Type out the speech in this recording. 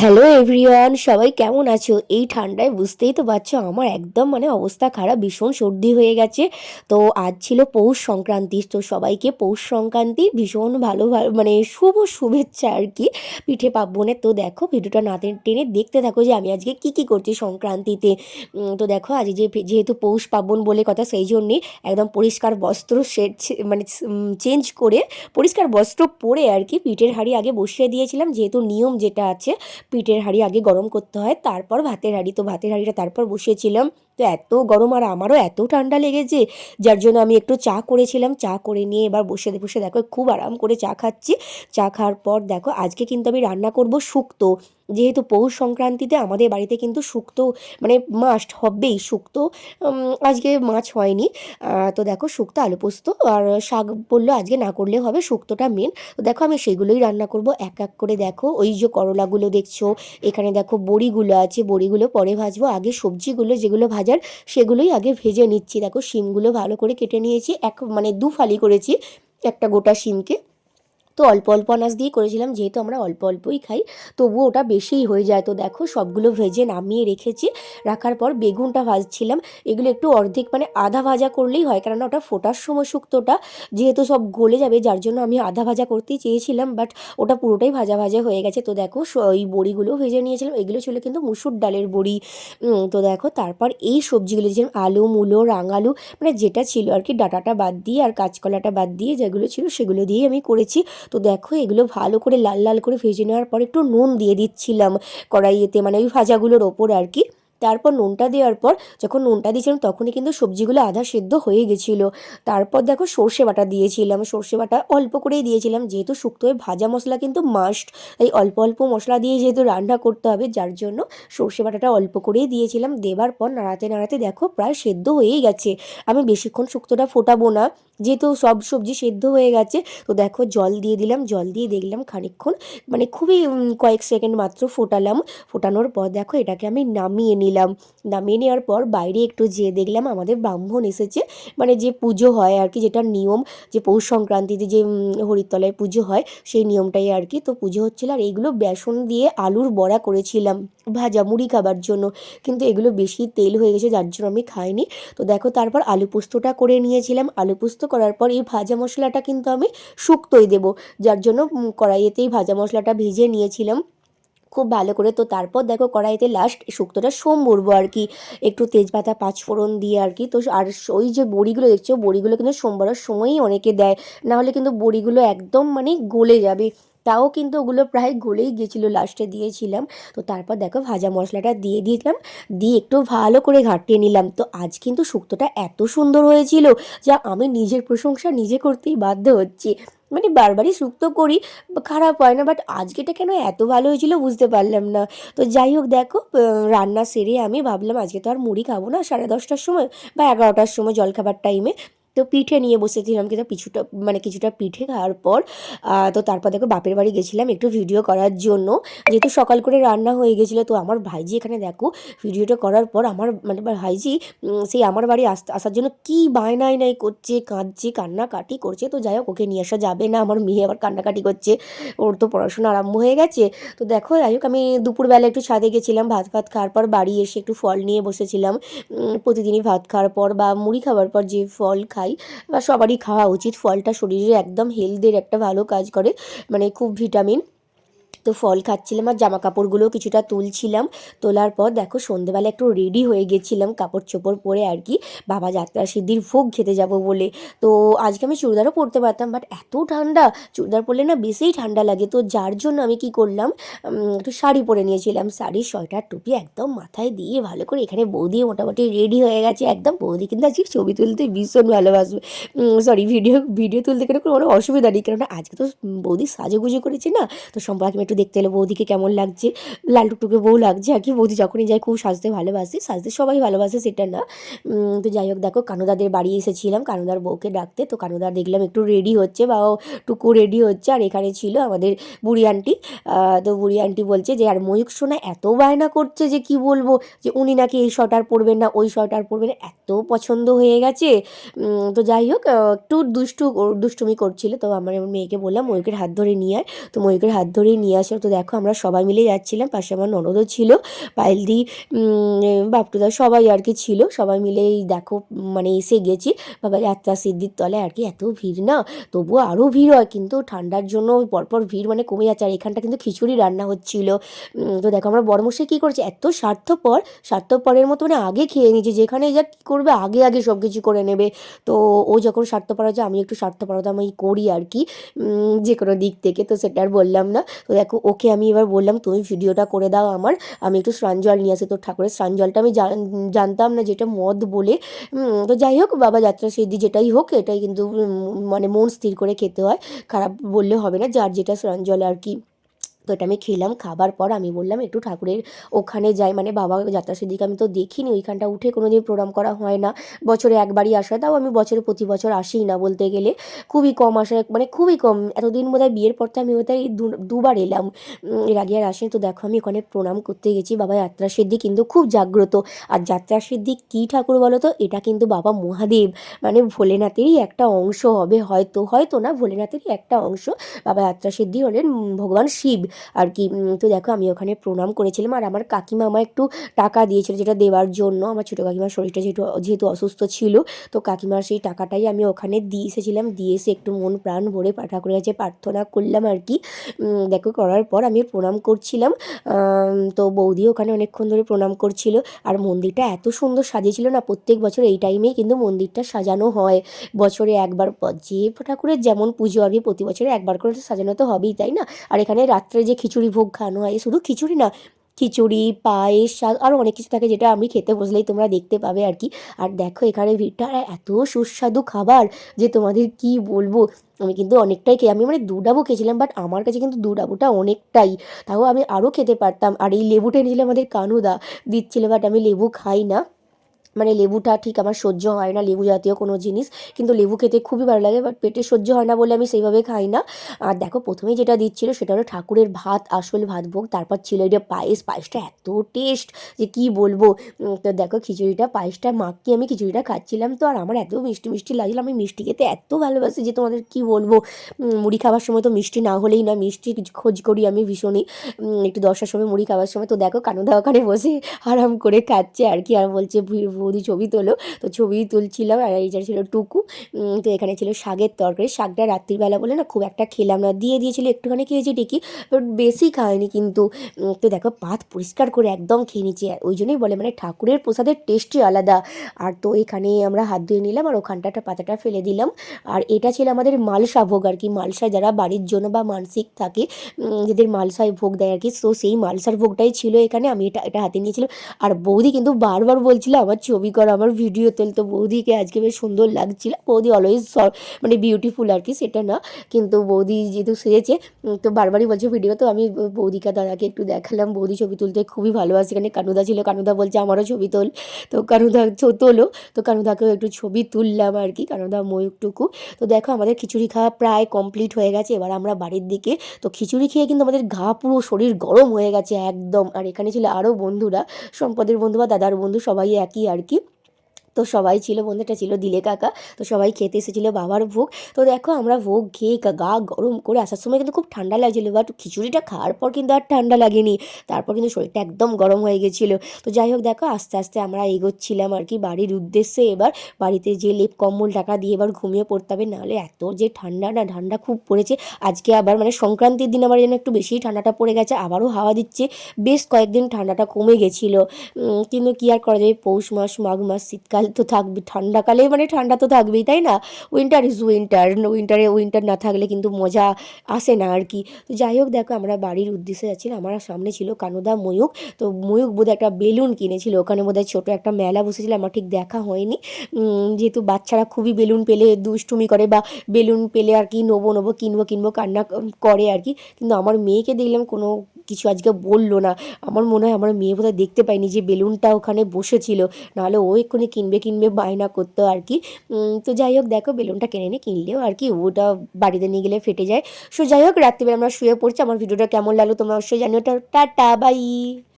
Hello everyone সবাই কেমন আছো? এই ঠান্ডায় বুঝতেই তো পারছ, আমার একদম মানে অবস্থা খারাপ, ভীষণ সর্দি হয়ে গেছে। তো আজ ছিল পৌষ সংক্রান্তি, তো সবাইকে পৌষ সংক্রান্তি ভীষণ ভালো মানে শুভ শুভেচ্ছা আর কি, পিঠে পার্বণের। তো দেখো, ভিডিওটা না টেনে টেনে দেখতে থাকো যে আমি আজকে কি কি করছি সংক্রান্তিতে। তো দেখো, আজ যে যেহেতু পৌষ পার্বণ বলে কথা, সেই জন্যে একদম পরিষ্কার বস্ত্র সেট মানে চেঞ্জ করে পরিষ্কার বস্ত্র পরে আর কি পিঠের হাঁড়ি আগে বসিয়ে দিয়েছিলাম, যেহেতু নিয়ম যেটা আছে পিঠের হাঁড়ি আগে গরম করতে হয় তারপর ভাতের হাঁড়ি। তো ভাতের হাঁড়িটা তারপর বসিয়েছিলাম। তো এত গরম আর আমারও এত ঠান্ডা লেগেছে, যার জন্য আমি একটু চা করেছিলাম। চা করে নিয়ে এবার বসে বসে দেখো, খুব আরাম করে চা খাচ্ছি। চা খাওয়ার পর দেখো, আজকে কিন্তু আমি রান্না করব শুক্তো। যেহেতু পৌষ সংক্রান্তিতে আমাদের বাড়িতে কিন্তু শুক্তো মানে মাস্ট হবেই শুক্তো। আজকে মাছ হয়নি। তো দেখো, শুক্তো, আলু পোস্ত আর শাক বলল আজকে না করলে হবে শুক্তোটা মেন তো দেখো, আমি সেগুলোই রান্না করব। এক এক করে দেখো, ওই যে করলাগুলো দেখছ, এখানে দেখো বড়িগুলো আছে, বড়িগুলো পরে ভাজবো। আগে সবজিগুলো যেগুলো ভাজার সেগুলোই আগে ভেজে নিচ্ছি। দেখো, শিমগুলো ভালো করে কেটে নিয়েছি। এক মানে দু ফালি করেছি একটা গোটা শিমকে। তো অল্প অল্প আনাজ দিয়ে করেছিলাম, যেহেতু আমরা অল্প অল্পই খাই, তবুও ওটা বেশিই হয়ে যায়। তো দেখো, সবগুলো ভেজে নামিয়ে রেখেছি। রাখার পর বেগুনটা ভাজছিলাম। এগুলো একটু অর্ধেক মানে আধা ভাজা করলেই হয় কারণ ওটা ফোটার সময় শুক্তোটা যেহেতু সব গলে যাবে, যার জন্য আমি আধা ভাজা করতেই চেয়েছিলাম, বাট ওটা পুরোটাই ভাজা ভাজা হয়ে গেছে। তো দেখো ওই বড়িগুলো ভেজে নিয়েছিলাম। এগুলো ছিল কিন্তু মুসুর ডালের বড়ি। তো দেখো, তারপর এই সবজিগুলো যেমন আলু, মূলো, রাঙালু মানে যেটা ছিল আর কি, ডাটাটা বাদ দিয়ে আর কাঁচকলাটা বাদ দিয়ে যেগুলো ছিল সেগুলো দিয়েই আমি করেছি। তো দেখো, এগুলো ভালো করে লাল লাল করে ভেজে নেওয়ার পর একটু নুন দিয়ে দিচ্ছিলাম কড়াইয়েতে মানে ওই ভাজাগুলোর ওপর আর কি। তারপর নুনটা দেওয়ার পর যখন নুনটা দিয়েছিলাম তখনই কিন্তু সবজিগুলো আধা সেদ্ধ হয়ে গেছিল। তারপর দেখো সর্ষে বাটা দিয়েছিলাম, সর্ষে বাটা অল্প করেই দিয়েছিলাম, যেহেতু শুক্তোয় ভাজা মশলা কিন্তু মাস্ট তাই অল্প অল্প মশলা দিয়ে যেহেতু রান্না করতে হবে, যার জন্য সর্ষে বাটাটা অল্প করেই দিয়েছিলাম। দেবার পর নাড়াতে নাড়াতে দেখো প্রায় সেদ্ধ হয়েই গেছে। আমি বেশিক্ষণ শুক্তোটা ফোটাবো না, যেহেতু সব সবজি সেদ্ধ হয়ে গেছে, তো দেখো জল দিয়ে দিলাম, জল দিয়ে দেখলাম খানিকক্ষণ মানে খুবই কয়েক সেকেন্ড মাত্র ফোটালাম। ফোটানোর পর দেখো এটাকে আমি নামিয়ে নিলাম। নামিয়ে নেওয়ার পর বাইরে একটু যেয়ে দেখলাম আমাদের ব্রাহ্মণ এসেছে। মানে যে পুজো হয় আর কি, যেটা নিয়ম, যে পৌষ সংক্রান্তিতে যে হরিতলায় পুজো হয়, সেই নিয়মটাই আর কি। তো পুজো হচ্ছিল আর এইগুলো বেসন দিয়ে আলুর বড়া করেছিলাম, ভাজা মুড়ি খাবার জন্য। কিন্তু এগুলো বেশি তেল হয়ে গেছে, যার জন্য আমি খাইনি। তো দেখো, তারপর আলু পোস্তটা করে নিয়েছিলাম। আলু পোস্ত করার পর এই ভাজা মশলাটা কিন্তু আমি শুক্তোই দেবো, যার জন্য কড়াইয়েতেই ভাজা মশলাটা ভেজে নিয়েছিলাম। খুব ভালো করে। তো তারপর দেখো কড়াইতে লাস্ট শুক্তোটা সোম ভরবো আর কি। একটু তেজপাতা, পাঁচফোড়ন দিয়ে আর কি। তো আর ওই যে বড়িগুলো দেখছ, বড়িগুলো কিন্তু সোমবারের সময়ই অনেকে দেয়। নাহলে কিন্তু বড়িগুলো একদম মানে গলে যাবে। তাও কিন্তু ওগুলো প্রায় গলেই গেছিল লাস্টে দিয়েছিলাম। তো তারপর দেখো ভাজা মশলাটা দিয়ে দিয়েছিলাম, দিয়ে একটু ভালো করে ঘাটিয়ে নিলাম। তো আজ কিন্তু শুক্তোটা এত সুন্দর হয়েছিল যা আমি নিজের প্রশংসা নিজে করতেই বাধ্য হচ্ছি। মানে বারবারই শুক্তো করি, খারাপ হয় না বাট আজকেটা কেন এত ভালো হয়েছিল বুঝতে পারলাম না। তো যাই হোক দেখো রান্না সেরে আমি ভাবলাম আজকে তো আর মুড়ি খাব না সাড়ে দশটার সময় বা এগারোটার সময় জলখাবার টাইমে তো পিঠে নিয়ে বসেছিলাম কিন্তু কিছুটা মানে কিছুটা পিঠে। খাওয়ার পর তো তারপর দেখো বাপের বাড়ি গেছিলাম একটু ভিডিও করার জন্য। যেহেতু সকাল করে রান্না হয়ে গেছিল, তো আমার ভাইজি এখানে দেখো ভিডিওটা করার পর আমার মানে ভাইজি সেই আমার বাড়ি আসার জন্য কি বায়নাই নাই করছে, কাঁদছে, কান্নাকাটি করছে। তো যাই হোক, ওকে নিয়ে আসা যাবে না, আমার মেয়ে আবার কান্নাকাটি করছে। ওর তো পড়াশোনা আরম্ভ হয়ে গেছে। তো দেখো, যাই হোক, আমি দুপুরবেলা একটু ছাদে গেছিলাম, ভাত ভাত খাওয়ার পর বাড়ি এসে একটু ফল নিয়ে বসেছিলাম। প্রতিদিনই ভাত খাওয়ার পর বা মুড়ি খাওয়ার পর যে ফল খাই, বা সবারই খাওয়া উচিত। ফলটা শরীরে একদম হেলদের একটা ভালো কাজ করে মানে খুব ভিটামিন তো ফল খাচ্ছিলাম আর জামা কাপড়গুলো কিছুটা তুলছিলাম। তোলার পর দেখো সন্ধেবেলা একটু রেডি হয়ে গেছিলাম কাপড় চোপড় পরে আর কি, বাবা যাত্রা সিদ্ধির ভোগ খেতে যাব বলে। তো আজকে আমি চুড়িদারও পরতে পারতাম বাট এত ঠান্ডা, চুড়িদার পরলে না বেশিই ঠান্ডা লাগে। তো যার জন্য আমি কি করলাম একটু শাড়ি পরে নিয়েছিলাম। শাড়ি সোয়েটার টুপি একদম মাথায় দিয়ে ভালো করে এখানে বৌদি মোটামুটি রেডি হয়ে গেছে। একদম বৌদি কিন্তু আজকে ছবি তুলতে ভীষণ ভালোবাসবে। সরি ভিডিও ভিডিও তুলতে কেন কোনো অসুবিধা নেই। কেননা আজকে তো বৌদি সাজুগুজু করেছে না, তো সম্পর্কে একটু দেখতে এলো বৌদিকে কেমন লাগছে। লাল টুকটুকে বউ লাগছে আর কি। বৌদি যখনই যায় খুব সাজতে ভালোবাসে। সাজতে সবাই ভালোবাসে সেটা না। তো যাই হোক, দেখো কানুদাদের বাড়ি এসেছিলাম। কানুদার বউকে ডাকতে। তো কানুদা দেখলাম একটু রেডি হচ্ছে বা টুকু রেডি হচ্ছে। আর এখানে ছিল আমাদের বুড়ি আন্টি তো বুড়ি আন্টি বলছে যে, আর ময়ূক সোনা এত বায়না করছে যে কি বলব? যে উনি নাকি এই সোয়েটার পরবেন না, ওই সোয়েটার পরবেন না। এত পছন্দ হয়ে গেছে। তো যাই হোক একটু দুষ্টু, দুষ্টুমি করছিল। তো আমার মেয়েকে বললাম ময়ূকের হাত ধরে নিয়ে আয়। তো ময়ূকের হাত ধরেই নিয়ে আসলো তো দেখো আমরা সবাই মিলে যাচ্ছিলাম, পাশে আমার ননদও ছিল, পায়েলদি বাপটুদা সবাই আর কি ছিল। সবাই মিলেই দেখো মানে এসে গেছি। বাবা, যাত্রা সিদ্ধির তলে আর কি এত ভিড় না? তবুও আরও ভিড় হয়, কিন্তু ঠান্ডার জন্য পরপর ভিড় মানে কমে যাচ্ছে। আর এখানটা কিন্তু খিচুড়ি রান্না হচ্ছিল। তো দেখো আমরা বড়মশাই কী করছে, এত স্বার্থপর, স্বার্থপরের মতো মানে আগে খেয়ে নিয়েছে। যেখানে যা কী করবে, আগে আগে সব কিছু করে নেবে। তো ও যখন স্বার্থপর হচ্ছে আমি একটু স্বার্থপরতা আমি করি আর কি যে কোনো দিক থেকে। তো সেটা আর বললাম না। তো দেখো ওকে আমি এবার বললাম, তুমি ভিডিওটা করে দাও আমার। আমি একটু স্নান জল নিয়ে আসি তোর ঠাকুরের স্নান জলটা। আমি জানতাম না যেটা মদ বলে। তো যাই হোক, বাবা যাত্রা সেদি যেটাই হোক, এটাই কিন্তু মানে মন স্থির করে খেতে হয়। খারাপ বললে হবে না, যার যেটা স্নান জল আর কি। তো এটা আমি খেলাম, খাবার পর আমি বললাম, একটু ঠাকুরের ওখানে যাই। মানে বাবা যাত্রা সেদিকে আমি তো দেখিনি, ওইখানটা উঠে কোনো দিন প্রণাম করা হয় না। বছরে একবারই আসা, তাও আমি বছরে, প্রতি বছর আসিই না বলতে গেলে। খুবই কম আসা মানে খুবই কম। এতদিন বোধ হয় বিয়ের পর তো আমি ওটাই দুবার এলাম। এর আগে আর আসিনি। তো দেখো আমি ওখানে প্রণাম করতে গেছি। বাবা যাত্রা সিদ্ধি কিন্তু খুব জাগ্রত। আর যাত্রা সিদ্ধি কী ঠাকুর বলো তো? এটা কিন্তু বাবা মহাদেব। মানে ভোলেনাথেরই একটা অংশ হবে হয়তো হয়তো না, ভোলেনাথেরই একটা অংশ। বাবা যাত্রা সিদ্ধি হলেন ভগবান শিব। আর কি তো দেখো আমি ওখানে প্রণাম করেছিলাম আর আমার কাকিমা আমার একটু টাকা দিয়েছিল যেটা দেওয়ার জন্য। আমার ছোটো কাকিমার শরীরটা যেহেতু যেহেতু অসুস্থ ছিল, তো কাকিমার সেই টাকাটাই আমি ওখানে দিয়ে এসেছিলাম। দিয়ে এসে একটু মন প্রাণ ভরে ঠাকুরের কাছে প্রার্থনা করলাম আর কি। দেখো করার পর আমি প্রণাম করছিলাম। তো বৌদি ওখানে অনেকক্ষণ ধরে প্রণাম করছিল আর মন্দিরটা এত সুন্দর সাজিয়েছিল না, প্রত্যেক বছর এই টাইমেই কিন্তু মন্দিরটা সাজানো হয়। বছরে একবার যে ঠাকুরের যেমন পুজো আর প্রতি বছরে একবার করে সাজানো তো হবেই, তাই না? আর এখানে রাত্রে যে খিচুড়ি, ভোগ খাওয়ানো হয় শুধু খিচুড়ি না, খিচুড়ি, পায়েস, শাক আরও অনেক কিছু থাকে যেটা আমি খেতে বসলেই তোমরা দেখতে পাবে আর কি। আর দেখো এখানে ভিড়টা এত সুস্বাদু খাবার যে তোমাদের কি বলব? আমি কিন্তু অনেকটাই খেয়ে, আমি মানে দু ডাবু খেয়েছিলাম বাট আমার কাছে কিন্তু দু ডাবুটা অনেকটাই। তাও আমি আরও খেতে পারতাম। আর এই লেবুটা এনেছিলাম আমাদের কানুদা, দিচ্ছিল বাট আমি লেবু খাই না। মানে লেবুটা ঠিক আমার সহ্য হয় না, লেবু জাতীয় কোনো জিনিস। কিন্তু লেবু খেতে খুবই ভালো লাগে বাট পেটে সহ্য হয় না বলে আমি সেইভাবে খাই না। আর দেখো, প্রথমেই যেটা দিচ্ছিল সেটা হলো ঠাকুরের ভাত, আসল ভাত ভোগ, তারপর ছিল এটা পায়েস। পায়েসটা এত টেস্ট যে কি বলব? তো দেখো, খিচুড়িটা, পায়েসটা মাখিয়ে আমি খিচুড়িটা খাচ্ছিলাম তো, আর আমার এত মিষ্টি মিষ্টি লাগছিল। আমি মিষ্টি খেতে এত ভালোবাসি যে তোমাদের কি বলব? মুড়ি খাবার সময় তো মিষ্টি না হলেই না, মিষ্টি খোঁজ করি আমি ভীষণই। একটু দশটার সময় মুড়ি খাবার সময়। তো দেখো কানুদা ওখানে বসে আরাম করে খাচ্ছে আর কি, আর বলছে বৌদি ছবি তোলো। তো ছবি তুলছিলাম আর এইটা ছিল টুকু। তো এখানে ছিল শাকের তরকারি। শাকটা রাত্রিবেলা বলে না খুব একটা খেলাম না, দিয়ে দিয়েছিল একটুখানি খেয়েছি ঠিকই বাট বেশি খায়নি কিন্তু। তো দেখো পাত পরিষ্কার করে একদম খেয়ে নিচ্ছি ওই জন্যই বলে মানে ঠাকুরের প্রসাদের টেস্টই আলাদা। আর তো এখানে আমরা হাত ধুয়ে নিলাম আর ওখানটাটা পাতাটা ফেলে দিলাম। আর এটা ছিল আমাদের মালসা ভোগ আর কি। মালসা যারা বাড়ির জন্য বা মানসিক থাকে যাদের মালসায় ভোগ দেয় আর কি। তো সেই মালসার ভোগটাই ছিল এখানে। আমি এটা এটা হাতে নিয়েছিলাম। আর বৌদি কিন্তু বারবার বলছিল, আমার ছবি করা, আমার ভিডিও তেল তো বৌদিকে আজকে বেশ সুন্দর লাগছিল। বৌদি অলওয়েজ মানে বিউটিফুল আর কি, সেটা না। কিন্তু বৌদি যেহেতু সেজেছে তো বারবারই বলছে ভিডিও তো আমি বৌদিকা দাদাকে একটু দেখালাম। বৌদি ছবি তুলতে খুবই ভালোবাসে। এখানে কানুদা ছিল, কানুদা বলছে, আমারও ছবি তোল। তো কানুদা তোলো। তো কানুদাকেও একটু ছবি তুললাম আর কি, কানুদা ময়ূকটুকু তো দেখো, আমাদের খিচুড়ি খাওয়া প্রায় কমপ্লিট হয়ে গেছে। এবার আমরা বাড়ির দিকে, তো খিচুড়ি খেয়ে কিন্তু আমাদের ঘা পুরো শরীর গরম হয়ে গেছে একদম। আর এখানে ছিল আরও বন্ধুরা, সম্পদের বন্ধু বা দাদার বন্ধু, সবাই একই আর কি তো সবাই ছিল, বন্ধুটা ছিল, দিলে কাকা, তো সবাই খেতে এসেছিল বাবার ভোগ। তো দেখো আমরা ভোগ খেয়ে গা গরম করে আসার সময় কিন্তু খুব ঠান্ডা লাগছিল বাট খিচুড়িটা খাওয়ার পর কিন্তু আর ঠান্ডা লাগেনি। তারপর কিন্তু শরীরটা একদম গরম হয়ে গেছিল। তো যাই হোক দেখো, আস্তে আস্তে আমরা এগোচ্ছিলাম আর কি বাড়ির উদ্দেশ্যে। এবার বাড়িতে যে লেপ কম্বল টাকা দিয়ে এবার ঘুমিয়ে পড়তে হবে, নাহলে এত যে ঠান্ডা, না ঠান্ডা খুব পড়েছে। আজকে আবার মানে সংক্রান্তির দিন আমার যেন একটু বেশি ঠান্ডাটা পড়ে গেছে, আবারও হাওয়া দিচ্ছে। বেশ কয়েকদিন ঠান্ডাটা কমে গেছিল। কিন্তু কী আর করা যাবে? পৌষ মাস, মাঘ মাস শীতকাল তো থাকবে ঠান্ডাকালে মানে ঠান্ডা তো থাকবেই, তাই না? উইন্টার ইজ উইন্টার উইন্টারে উইন্টার না থাকলে কিন্তু মজা আসে না আর কি। তো যাই হোক, দেখো আমরা বাড়ির উদ্দেশ্যে যাচ্ছিলাম, আমার সামনে ছিল কানুদা ময়ূক তো ময়ূক বোধহয় একটা বেলুন কিনেছিল, ওখানে বোধহয় ছোটো একটা মেলা বসেছিল, আমার ঠিক দেখা হয়নি। যেহেতু বাচ্চারা খুবই বেলুন পেলে দুষ্টুমি করে বা বেলুন পেলে আর কি নেব নেব, কিনবো কিনবো, কান্না করে আর কি। কিন্তু আমার মেয়েকে দেখলাম কোনো কিছু আজকে বলল না। আমার মনে হয় আমার মেয়ে বোধহয় দেখতে পাইনি যে বেলুনটা ওখানে বসেছিল। নাহলে ও এক্ষুনি কিনবে কিনবে, বায়না করতো আর কি। তো যাই হোক, দেখো বেলুনটা কিনে নিয়ে কিনলেও আর কি, ওটা বাড়িতে নিয়ে গেলে ফেটে যায়। সো যাই হোক, রাত্রিবেলা আমরা শুয়ে পড়ছি। আমার ভিডিওটা কেমন লাগল তোমরা অবশ্যই জানিও। Tata bye.